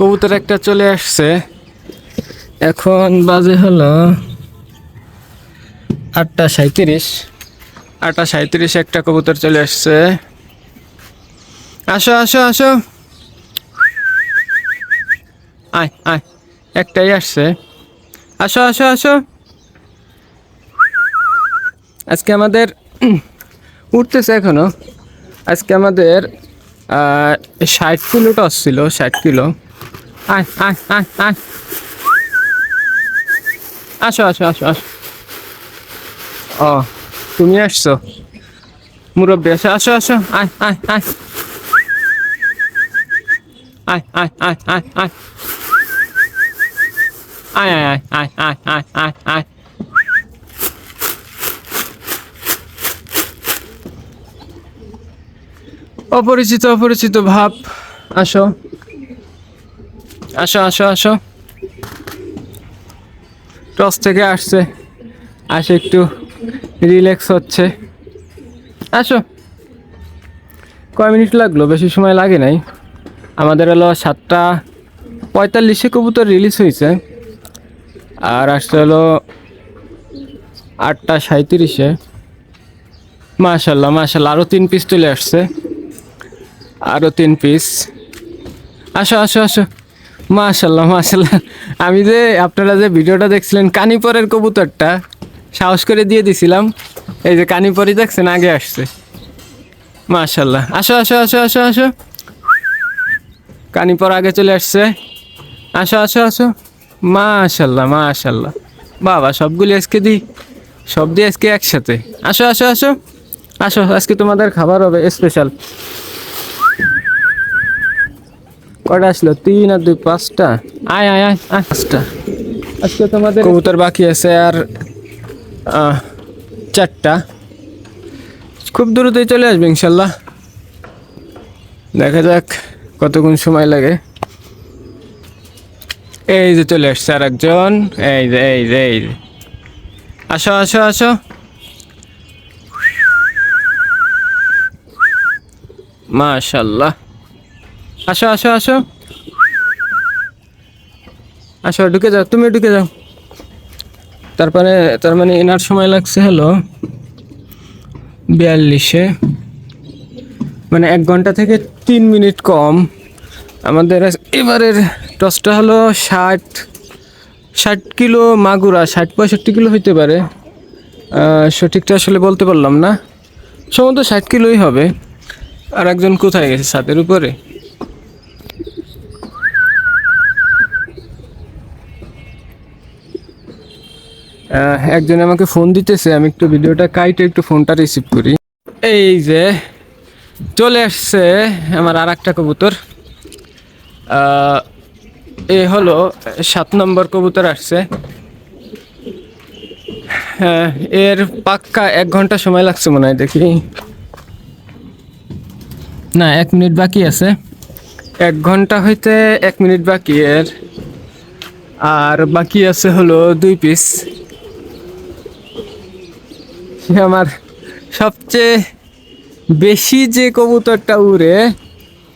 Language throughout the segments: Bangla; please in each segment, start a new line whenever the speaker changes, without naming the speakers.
কবুতর একটা চলে আসছে। এখন বাজে হলো আটটা সাঁত্রিশ আটটা সাঁত্রিশ একটা কবুতর চলে আসছে। আসো আসো আসো। আয় আয়, একটাই আসছে। আসো আসো আসো। আজকে আমাদের উঠতেছে এখনও। আজকে আমাদের ষাট কিলো টস ছিল, ষাট কিলো। আয় আয় আয় আয় আসো আসো আসো আসো ও তুমি আসছো মুরব্বী আসো আসো আসো আয় আয় আয় আয় আয় আয় আয় আয় আয় আয় আয় আয় আয় আয় আয় অপরিচিত অপরিচিত ভাব আসো আসো আসো আসো। টস থেকে আসছে। আসে একটু রিল্যাক্স হচ্ছে। আসো। কয় মিনিট লাগল? বেশি সময় লাগে নাই। আমাদের হলো সাতটা পঁয়তাল্লিশে কবুতর রিলিজ হয়েছে। আর আসতে হলো আটটা সাঁত্রিশে মাশাল্লাহ মাশাল্লাহ আরও তিন পিস চলে আসছে। আরও তিন পিস আসো আসো আসো। মাশাল্লাহ মাশাল্লাহ। আমি যে আপনারা যে ভিডিওটা দেখছিলেন কানিপরের কবুতরটা, সাহস করে দিয়ে দিছিলাম। এই যে কানিপরি দেখছেন, আগে আসছে। মাশাল্লাহ। আসো আসো আসো আসো আসো। কানিপর আগে চলে আসছে। আসো আসো আসো। মাশাল্লাহ মাশাল্লাহ। বাবা, সবগুলি আজকে দিই, সব দিয়ে আজকে একসাথে। আসো আসো আসো। আসো, আজকে তোমাদের খাবার হবে স্পেশাল কটা আসলো? তিন আর দুই পাঁচটা? আয় আয় আয় পাঁচটা। আজকে তোমাদের কবুতর বাকি আছে আর চারটা। খুব দ্রুতই চলে আসবে ইনশাল্লাহ। দেখা যাক কতক্ষণ সময় লাগে। এই যে চলে আসছে আর একজন এই যে এই যে এই যে। আসো আসো আসো। মাশাল্লাহ। আসো আসো আসো। আসো, ঢুকে যাও, তুমি ঢুকে যাও। তারপরে, তার মানে এনার সময় লাগছে হলো বিয়াল্লিশে। মানে এক ঘণ্টা থেকে তিন মিনিট কম। আমাদের এবারের টসটা হলো ষাট ষাট কিলো মাগুরা, ষাট পঁয়ষট্টি কিলো হইতে পারে। সঠিকটা আসলে বলতে পারলাম না। সম্ভবত ষাট কিলোই হবে। আর একজন কোথায় গেছে ছাদের উপরে? একজন আমাকে ফোন দিতেছে, আমি একটু ভিডিওটা কাইটে একটু ফোনটা রিসিভ করি। এই যে, চলে আসছে আমার আর একটা কবুতর এ হলো সাত নম্বর কবুতর আসছে। হ্যাঁ এর পাক্কা এক ঘণ্টা সময় লাগছে মনে হয় দেখি। না, এক মিনিট বাকি আছে। এক ঘণ্টা হইতে এক মিনিট বাকি এর। আর বাকি আছে হলো দুই পিস আমার সবচেয়ে বেশি যে কবুতরটা উড়ে,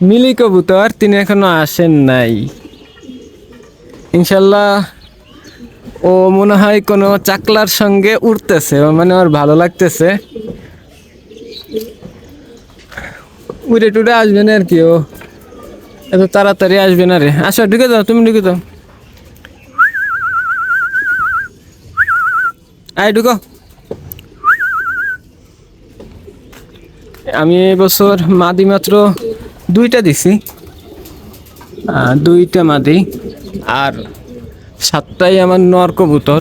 মিলি কবুতর, তিনি এখনও আসেন নাই। ইনশাল্লাহ ও মনে হয় কোনো চাকলার সঙ্গে উড়তেছে ও মানে আমার ভালো লাগতেছে। উড়ে টুড়ে আসবে না আর কি ও। এত তাড়াতাড়ি আসবে না রে। আসো, ঢুকে দাও তুমি ঢুকে দাও আয়, ঢুকো। আমি এবছর মাদি মাত্র দুইটা দিছি। দুইটা মাদি। আর সাতটাই আমার নর কবুতর।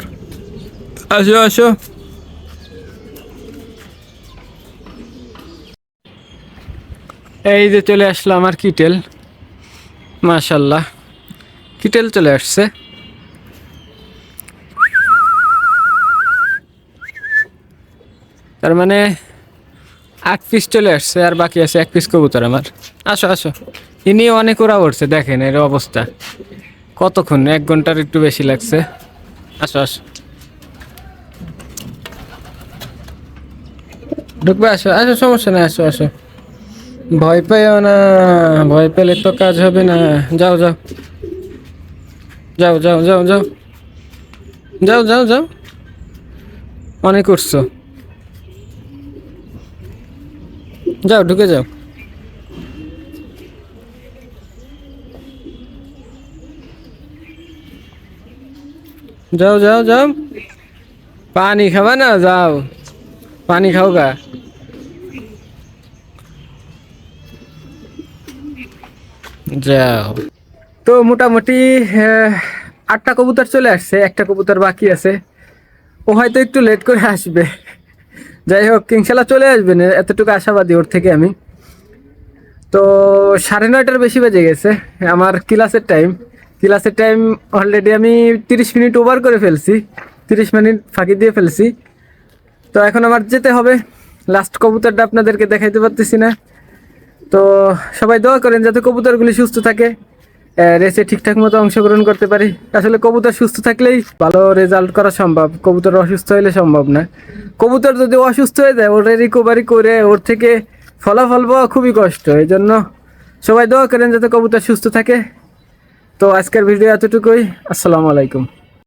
আসো আসো। এই যে চলে আসলো আমার কিটেল। মাশাল্লাহ। কিটেল চলে আসছে। তার মানে আট পিস চলে আসছে আর বাকি আছে এক পিস কবুতর আমার। আসো আসো। ইনি অনেক ওরা উঠছে দেখেন এর অবস্থা। কতক্ষণ? এক ঘণ্টার একটু বেশি লাগছে। আসো আসো। ঢুকবে, আসো আসো, সমস্যা নেই, আসো আসো। ভয় পেও না, ভয় পেলে তো কাজ হবে না। যাও যাও। যাও যাও যাও যাও। যাও যাও যাও। অনেক করছ যাও, ঢুকে যাও। যাও যাও যাও। পানি খাবা না? যাও। পানি খাও গা। যাও। তো মোটামুটি আটটা কবুতর চলে আসছে, একটা কবুতর বাকি আছে। ও হয়তো একটু লেট করে আসবে। যাই হোক কিংশালা চলে আসবেন। এতটুকু আশাবাদী ওর থেকে আমি। তো সাড়ে নয়টার বেশি বেজে গেছে, আমার ক্লাসের টাইম ক্লাসের টাইম অলরেডি আমি তিরিশ মিনিট ওভার করে ফেলছি। তিরিশ মিনিট ফাঁকি দিয়ে ফেলছি। তো এখন আমার যেতে হবে। লাস্ট কবুতরটা আপনাদেরকে দেখাইতে পারতেছি না। তো সবাই দোয়া করেন যাতে কবুতরগুলি সুস্থ থাকে। রেসে ঠিকঠাক মতো অংশগ্রহণ করতে পারি। আসলে কবুতর সুস্থ থাকলেই ভালো রেজাল্ট করা সম্ভব। কবুতর অসুস্থ হলে সম্ভব না। কবুতর যদি অসুস্থ হয়ে যায় ওটা রিকভারি করে ওর থেকে ফলাফল পাওয়া খুবই কষ্ট। এই জন্য সবাই দোয়া করেন যাতে কবুতর সুস্থ থাকে। তো আজকের ভিডিও এতটুকুই। আসসালামু আলাইকুম।